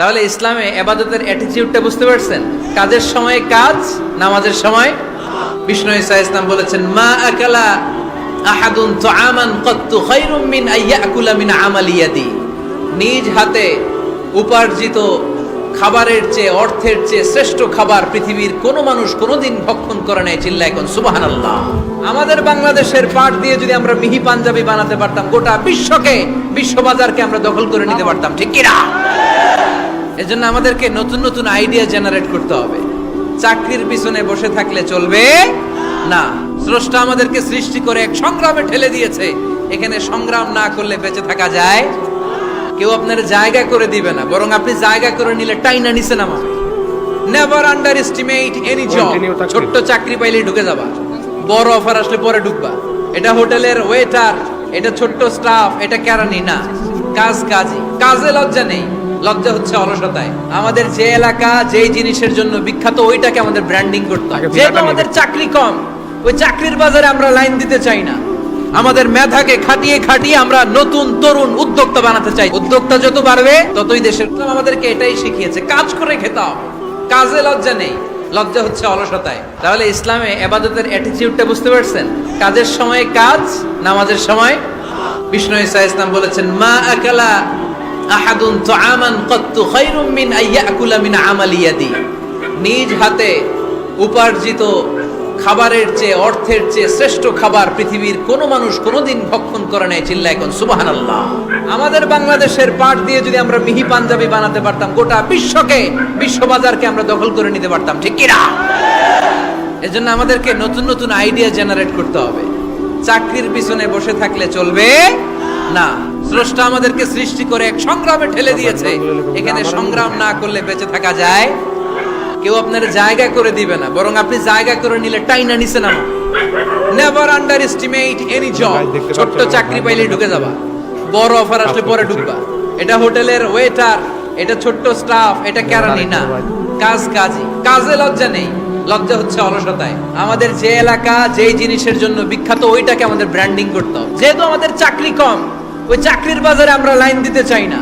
তাহলে ইসলামে এবাদতের অ্যাটিটিউডটা বুঝতে পারছেন? কাজের সময় কাজ, নামাজের সময়? বিষ্ণু ইসা ইসলাম বলেছেন, মা আকালা আহাদুন তুআমান কত্তু খায়রুম মিন আইয়াকুলা মিন আমালি ইয়াদি। নিজ হাতে উপার্জিত খাবারের চেয়ে, অর্থের চেয়ে শ্রেষ্ঠ খাবার পৃথিবীর কোনো মানুষ কোনোদিন ভক্ষণ করে নাই চিল্লা এখন সুবহানাল্লাহ। আমাদের বাংলাদেশের পাট দিয়ে যদি আমরা মিহি পাঞ্জাবি বানাতে পারতাম, গোটা বিশ্বকে, বিশ্ববাজারকে আমরা দখল করে নিতে পারতাম, ঠিক কিনা? এজন্য আমাদেরকে নতুন নতুন আইডিয়া জেনারেট করতে হবে। চাকরির পিছনে বসে থাকলে চলবে না। স্রষ্টা আমাদেরকে সৃষ্টি করে এক সংগ্রামে ঠেলে দিয়েছে। এখানে সংগ্রাম না করলে বেঁচে থাকা যায়? কেউ আপনার জায়গা করে দিবে না বরং আপনি জায়গা করে নিলে টাইনা নিচে নামাবে। Never underestimate any job ছোট্ট চাকরি পাইলে ঢুকে যাবা। বড় অফার আসলে পরে ঢুকবা। এটা হোটেলের ওয়েটার এটা ছোট্ট স্টাফ এটা কেরানি না। কাজ কাজই। কাজে লজ্জা নেই। লজ্জা হচ্ছে অলসতায়। আমাদের যে এলাকা যেই জিনিসের জন্য বিখ্যাত ওইটাকে আমাদের ব্র্যান্ডিং করতে হবে। যেহেতু আমাদের চাকরি কম ওই চাকরির বাজারে আমরা লাইন দিতে চাই না। আমাদের মেধাকে খাটিয়ে খাটিয়ে আমরা নতুন তরুণ উদ্যোক্তা বানাতে চাই। উদ্যোক্তা যত বাড়বে ততই দেশের আমাদেরকে এটাই শিখিয়েছে। কাজ করে খেতাম কাজে লজ্জা নেই। লজ্জা হচ্ছে অলসতায়। তাহলে ইসলামে এবাদতের অ্যাটিটিউডটা বুঝতে পারছেন? কাজের সময় কাজ নামাজের সময়? বিষ্ণু ইসা ইসলাম বলেছেন মা আকালা আহাদুন তুআমান কত্তু খায়রুম মিন আইয়াকুলা মিন আমালি ইয়াদি। নিজ হাতে উপার্জিত খাবারের চেয়ে অর্থের চেয়ে শ্রেষ্ঠ খাবার পৃথিবীর কোনো মানুষ কোনোদিন ভক্ষণ করে নাই চিল্লা এখন সুবহানাল্লাহ। আমাদের বাংলাদেশের পাট দিয়ে যদি আমরা মিহি পাঞ্জাবি বানাতে পারতাম, গোটা বিশ্বকে, বিশ্ববাজারকে আমরা দখল করে নিতে পারতাম, ঠিক কিনা? এজন্য আমাদেরকে নতুন নতুন আইডিয়া জেনারেট করতে হবে। চাকরির পিছনে বসে থাকলে চলবে না, স্রষ্টা আমাদেরকে সৃষ্টি করে এক সংগ্রামে ঠেলে দিয়েছে। এখানে সংগ্রাম না করলে বেঁচে থাকা যায়। কেউ আপনার জায়গা করে দিবে না, বরং আপনি জায়গা করে নিলে টাইনা নিচে নামা। Never underestimate any job ছোট্ট চাকরি পাইলে ঢুকে যাবা। বড় অফার আসলে পরে ঢুকবা। এটা হোটেলের ওয়েটার এটা ছোট্ট স্টাফ এটা কেরানি না। কাজ কাজই। কাজে লজ্জা নেই। লজ্জা হচ্ছে অলসতায়। আমাদের যে এলাকা, যেই জিনিসের জন্য বিখ্যাত, ওইটাকে আমাদের ব্র্যান্ডিং করতে হবে। যেহেতু আমাদের চাকরি কম ওই চাকরির বাজারে আমরা লাইন দিতে চাই না।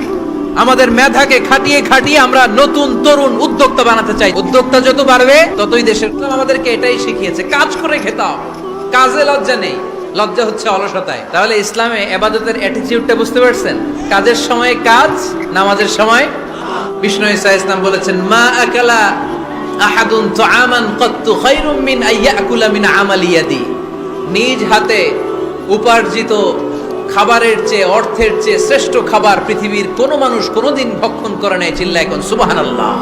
আমাদের মেধাকে খাটিয়ে খাটিয়ে আমরা নতুন তরুণ উদ্যোক্তা বানাতে চাই। উদ্যোক্তা যত বাড়বে, ততই দেশের আমাদেরকে এটাই শিখিয়েছে। কাজ করে খেতাও কাজে লজ্জা নেই। লজ্জা হচ্ছে অলসতায়। তাহলে ইসলামে এবাদতের অ্যাটিটিউডটা বুঝতে পারছেন? কাজের সময় কাজ, নামাজের সময় বিষ্ণু ইসা ইসলাম বলেছেন, মা আকালা আহাদুন তুআমান কত্তু খায়রুম মিন আইয়াকুলা মিন আমালি ইয়াদি। নিজ হাতে উপার্জিত খাবারের চেয়ে অর্থের চেয়ে শ্রেষ্ঠ খাবার পৃথিবীর কোনো মানুষ কোনোদিন ভক্ষণ করে নাই চিল্লা এখন সুবহানাল্লাহ।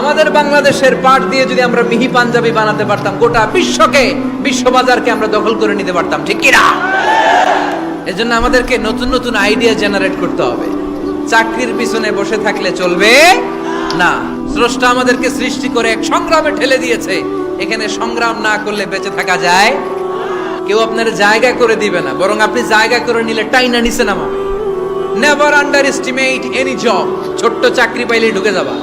আমাদের বাংলাদেশের পাট দিয়ে যদি আমরা মিহি পাঞ্জাবি বানাতে পারতাম, গোটা বিশ্বকে, বিশ্ববাজারকে আমরা দখল করে নিতে পারতাম, ঠিক কিনা এজন্য আমাদেরকে নতুন নতুন আইডিয়া জেনারেট করতে হবে। চাকরির পিছনে বসে থাকলে চলবে না। স্রষ্টা আমাদেরকে সৃষ্টি করে এক সংগ্রামে ঠেলে দিয়েছে। এখানে সংগ্রাম না করলে বেঁচে থাকা যায় কেউ আপনার জায়গা করে দিবে না, বরং আপনি জায়গা করে নিলে টাইনা নিচে নামাবে। Never underestimate any job ছোট্ট চাকরি পাইলে ঢুকে যাবা।